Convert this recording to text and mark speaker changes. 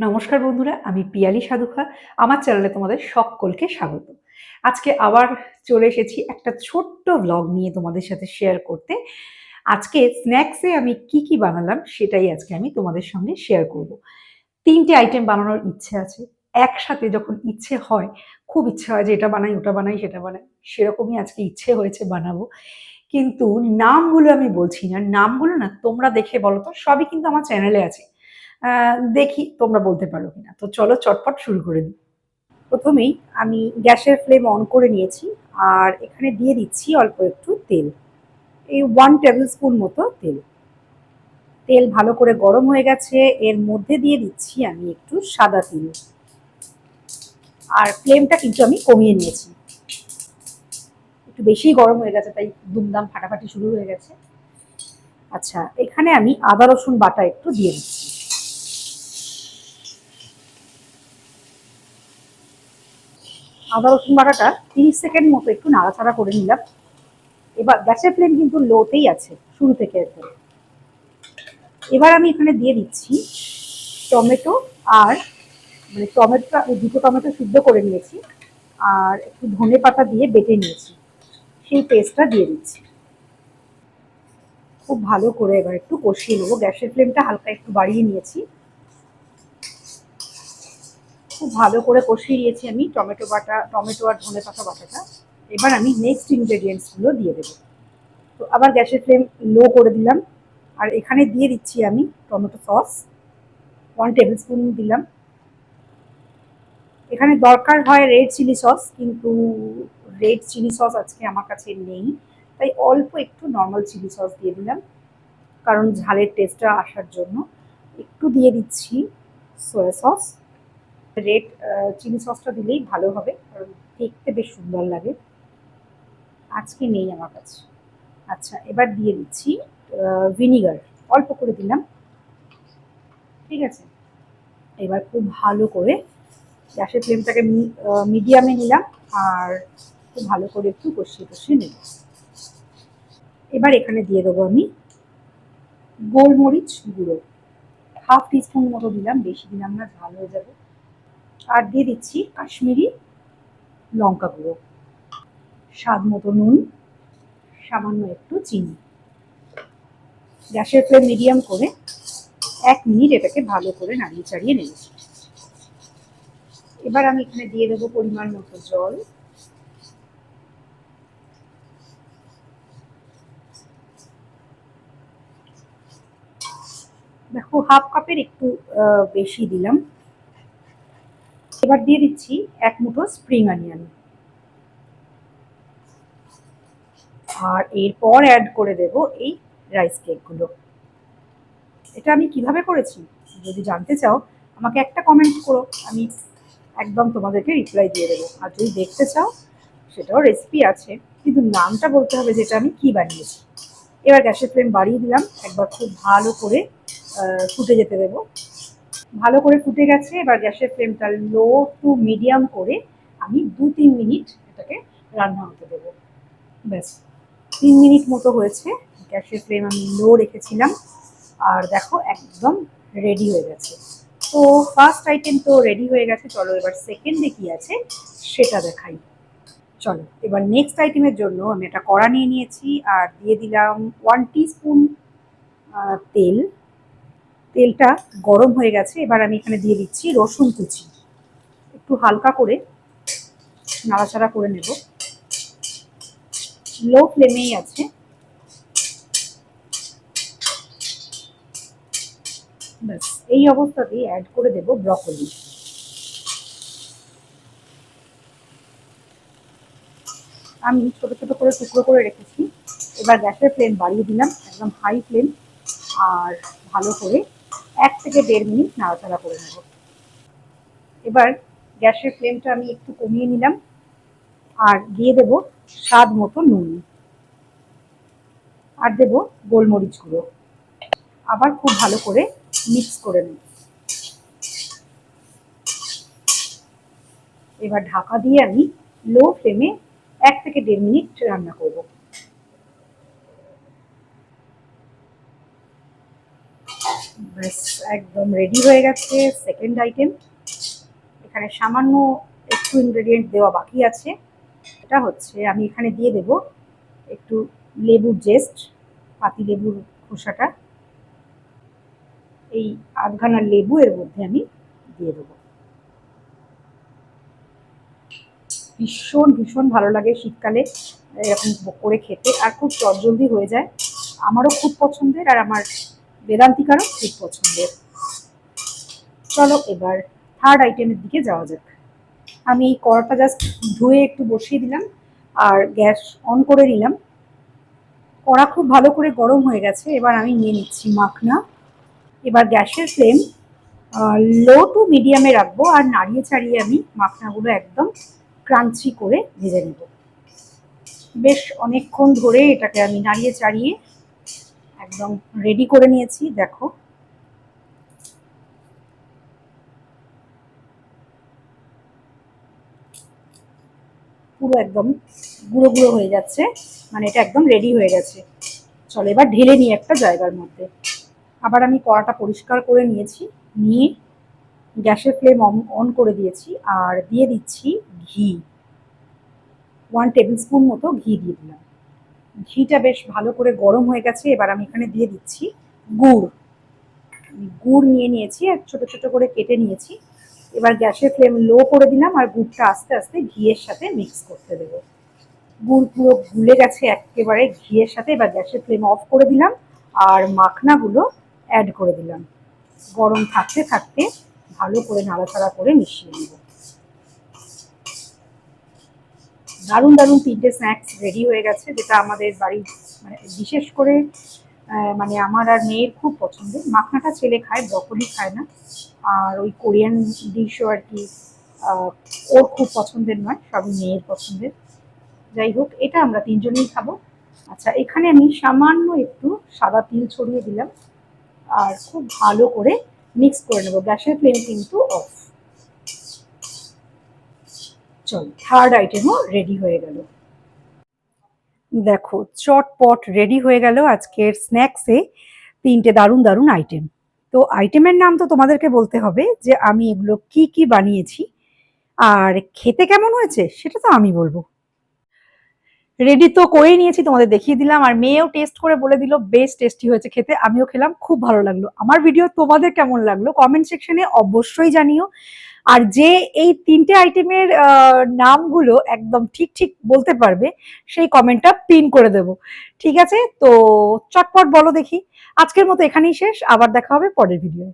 Speaker 1: নমস্কার বন্ধুরা, আমি পিয়ালি সাধুখা, আমার চ্যানেলে তোমাদের সকলকে স্বাগত। আজকে আবার চলে এসেছি একটা ছোট্ট ব্লগ নিয়ে তোমাদের সাথে শেয়ার করতে। আজকে স্ন্যাক্সে আমি কি কি বানালাম সেটাই আজকে আমি তোমাদের সঙ্গে শেয়ার করব। তিনটে আইটেম বানানোর ইচ্ছে আছে। একসাথে যখন ইচ্ছে হয়, খুব ইচ্ছে হয় যে এটা বানাই, ওটা বানাই, সেটা বানাই, সেরকমই আজকে ইচ্ছে হয়েছে বানাবো। কিন্তু নামগুলো আমি বলছি না। নামগুলো না তোমরা দেখে বলো তো, সবই কিন্তু আমার চ্যানেলে আছে। দেখি তোমরা বলতে পারো কিনা। তো চলো চটপট শুরু করে দিই। প্রথমেই আমি গ্যাসের ফ্লেম অন করে নিয়েছি আর এখানে দিয়ে দিচ্ছি অল্প একটু তেল। এই ওয়ান টেবিল স্পুন মতো তেল। তেল ভালো করে গরম হয়ে গেছে। এর মধ্যে দিয়ে দিচ্ছি আমি একটু সাদা তিল। আর ফ্লেমটা কিন্তু আমি কমিয়ে নিয়েছি। একটু বেশি গরম হয়ে গেছে, তাই দুমদাম ফাটাফাটি শুরু হয়ে গেছে। আচ্ছা এখানে আমি আদা রসুন বাটা একটু দিয়ে দিচ্ছি। আদা, রসুন বাটাটা তিরিশ সেকেন্ড মতো একটু নাড়াচাড়া করে নিলাম। এবার গ্যাসের ফ্লেম কিন্তু লোতেই আছে, শুরু থেকে একদম। এবার আমি এখানে দিয়ে দিচ্ছি টমেটো আর মানে টমেটোটা দুটো টমেটো সিদ্ধ করে নিয়েছি আর একটু ধনে পাতা দিয়ে বেটে নিয়েছি। সেই পেস্টটা দিয়ে দিচ্ছি। খুব ভালো করে এবার একটু কষিয়ে নেব। গ্যাসের ফ্লেমটা হালকা একটু বাড়িয়ে নিয়েছি। খুব ভালো করে কষিয়ে নিয়েছি আমি, টমেটো বাটা, টমেটো আর ধনে পাতা বাটাটা। এবার আমি নেক্সট ইনগ্রেডিয়েন্টসগুলো দিয়ে দেবো। তো আবার গ্যাসের ফ্লেম লো করে দিলাম। আর এখানে দিয়ে দিচ্ছি আমি tomato sauce. One table spoon দিলাম। এখানে দরকার হয় রেড চিলি সস কিন্তু রেড চিলি সস আজকে আমার কাছে নেই। তাই অল্প একটু নর্মাল চিলি সস দিয়ে দিলাম, কারণ ঝালের টেস্টটা আসার জন্য। একটু দিয়ে দিচ্ছি সয়া সস রেড চিলি সসটা দিলেই ভালো হবে, কারণ দেখতে বেশ সুন্দর লাগে। আজকে নেই আমার কাছে। আচ্ছা এবার দিয়ে দিচ্ছি ভিনিগার অল্প করে দিলাম। ঠিক আছে? এবার খুব ভালো করে গ্যাসের ফ্লেমটাকে মিডিয়ামে নিলাম, আর খুব ভালো করে একটু কষিয়ে কষিয়ে নেব। এবার এখানে দিয়ে দেবো আমি গোলমরিচ গুঁড়ো। হাফ টিস্পুন মতো দিলাম, বেশি দিলাম না ঝাল হয়ে যাবে। আর দিয়ে দিচ্ছি কাশ্মীরি লঙ্কা গুঁড়ো। স্বাদ মতো নুন, সামান্য একটু চিনি। গ্যাসের ফ্লেম মিডিয়াম করে এক মিনিট এটাকে ভালো করে নাড়িয়ে চাড়িয়ে নেব। এবার আমি এখানে দিয়ে দেবো পরিমাণ মতো জল। দেখো, হাফ কাপের একটু বেশি দিলাম। এবার দিয়ে দিচ্ছি এক মুঠো স্প্রিং অনিয়ন আর এরপর অ্যাড করে দেব এই রাইস কেকগুলো এটা আমি কীভাবে করেছি? যদি জানতে চাও, আমাকে একটা কমেন্ট করো, আমি একদম তোমাদেরকে রিপ্লাই দিয়ে দেবো। আর যদি দেখতে চাও, সেটাও রেসিপি আছে, কিন্তু নামটা বলতে হবে যেটা আমি কি বানিয়েছি। এবার গ্যাসের ফ্লেম বাড়িয়ে দিলাম, একবার খুব ভালো করে ফুটে যেতে দেবো। ভালো করে ফুটে গেছে, এবার গ্যাসের ফ্লেমটা লো টু মিডিয়াম করে আমি দু তিন মিনিট এটাকে রান্না হতে দেবো। ব্যাস, তিন মিনিট মতো হয়েছে, গ্যাসের ফ্লেম আমি লো রেখেছিলাম, আর দেখো একদম রেডি হয়ে গেছে। তো ফার্স্ট আইটেম তো রেডি হয়ে গেছে, চলো এবার সেকেন্ডে কি আছে সেটা দেখাই। চলো, এবার নেক্সট আইটেমের জন্য আমি একটা কড়া নিয়ে নিয়েছি, আর দিয়ে দিলাম ওয়ান স্পুন তেল। তেলটা গরম হয়ে গেছে, এবার আমি এখানে দিয়ে দিচ্ছি রসুন কুচি। একটু হালকা করে নাড়াচাড়া করে নেব। লো ফ্লেমেই আছে। ব্যাস, এই অবস্থাতেই অ্যাড করে দেব ব্রকলি আমি ছোট ছোট করে টুকরো করে রেখেছি। এবার গ্যাসের ফ্লেম বাড়িয়ে দিলাম, একদম হাই ফ্লেম আর ভালো করে এক থেকে দেড় মিনিট নাড়াচাড়া করে নেব। এবার গ্যাসের ফ্লেমটা আমি একটু কমিয়ে নিলাম আর দিয়ে দেব স্বাদ মতো নুন। আর দেব গোলমরিচ গুঁড়ো। আবার খুব ভালো করে মিক্স করে নেব। এবার ঢাকা দিয়ে আমি লো ফ্লেমে এক থেকে দেড় মিনিট রান্না করব। একদম রেডি হয়ে গেছে সেকেন্ড আইটেম এখানে সামান্য একটু ইনগ্রেডিয়েন্ট দেওয়া বাকি আছে। এটা হচ্ছে, আমি এখানে দিয়ে দেব একটু লেবুর জেস্ট পাতি লেবুর খোসাটা। এই আধখানা লেবু এর মধ্যে আমি দিয়ে দেবো। ভীষণ ভীষণ ভালো লাগে শীতকালে এরকম করে খেতে, আর খুব চটজলদি হয়ে যায়। আমারও খুব পছন্দের, আর আমার বেদান্তিকারও খুব পছন্দের। চলো এবার থার্ড আইটেমের দিকে যাওয়া যাক। আমি এই কড়াটা জাস্ট ধুয়ে একটু বসিয়ে দিলাম আর গ্যাস অন করে নিলাম। কড়া খুব ভালো করে গরম হয়ে গেছে, এবার আমি নিয়ে নিচ্ছি মাখনা। এবার গ্যাসের ফ্লেম লো টু মিডিয়ামে রাখব আর নাড়িয়ে চাড়িয়ে আমি মাখনাগুলো একদম ক্রাঞ্চি করে ভেজে নেব। বেশ অনেকক্ষণ ধরে এটাকে আমি নাড়িয়ে চাড়িয়ে একদম রেডি করে নিয়েছি, দেখো। পুরো একদম গুঁড়ো গুঁড়ো হয়ে যাচ্ছে মানে এটা একদম রেডি হয়ে গেছে। চলো এবার ঢেলে নিই একটা জায়গার মধ্যে। আবার আমি কড়াটা পরিষ্কার করে নিয়েছি, নিয়ে গ্যাসের ফ্লেম অন করে দিয়েছি, আর দিয়ে দিচ্ছি ঘি। ওয়ান টেবিল স্পুন মতো ঘি দিয়ে দিলাম। ঘিটা বেশ ভালো করে গরম হয়ে গেছে, এবার আমি এখানে দিয়ে দিচ্ছি গুড়। গুড় নিয়ে নিয়েছি, আর ছোট ছোট করে কেটে নিয়েছি। এবার গ্যাসের ফ্লেম লো করে দিলাম, আর গুড়টা আস্তে আস্তে ঘিয়ের সাথে মিক্স করতে দেবো। গুড় পুরো গুলে গেছে একেবারে ঘিয়ের সাথে, এবার গ্যাসের ফ্লেম অফ করে দিলাম, আর মাখনাগুলো অ্যাড করে দিলাম। গরম থাকতে থাকতে ভালো করে নাড়াচাড়া করে মিশিয়ে নেব। দারুণ দারুণ তিনটে স্ন্যাক্স রেডি হয়ে গেছে, যেটা আমাদের বাড়ির মানে বিশেষ করে মানে আমার আর মেয়ের খুব পছন্দের মাখনাটা ছেলে খায় ব্রকলি খায় না। আর ওই কোরিয়ান ডিশও আর কি ওর খুব পছন্দের নয়, সবই মেয়ের পছন্দের। যাই হোক, এটা আমরা তিনজনেই খাব। আচ্ছা এখানে আমি সামান্য একটু সাদা তিল ছড়িয়ে দিলাম। আর খুব ভালো করে মিক্স করে নেব। গ্যাসের ফ্লেম কিন্তু অফ চল থার্ড আইটেমও রেডি হয়ে গেল। দেখো, চটপট রেডি হয়ে গেল আজকের স্ন্যাক্সে তিনটে দারুণ দারুণ আইটেম তো আইটেমের নাম তো তোমাদেরকে বলতে হবে যে আমি এগুলো কি কি বানিয়েছি আর খেতে কেমন হয়েছে সেটা তো আমি বলব। রেডি তো করেই নিয়েছি, তোমাদের দেখিয়ে দিলাম। আর মেয়েও টেস্ট করে বলে দিল, বেশ টেস্টি হয়েছে খেতে। আমিও খেলাম, খুব ভালো লাগল। আমার ভিডিও তোমাদের কেমন লাগল? কমেন্ট সেকশনে অবশ্যই জানিও। আর যে এই তিনটে আইটেমের নামগুলো একদম ঠিক ঠিক বলতে পারবে, সেই কমেন্টটা পিন করে দেব। ঠিক আছে? তো চটপট বলো দেখি। আজকের মতো এখানেই শেষ। আবার দেখা হবে পরের ভিডিও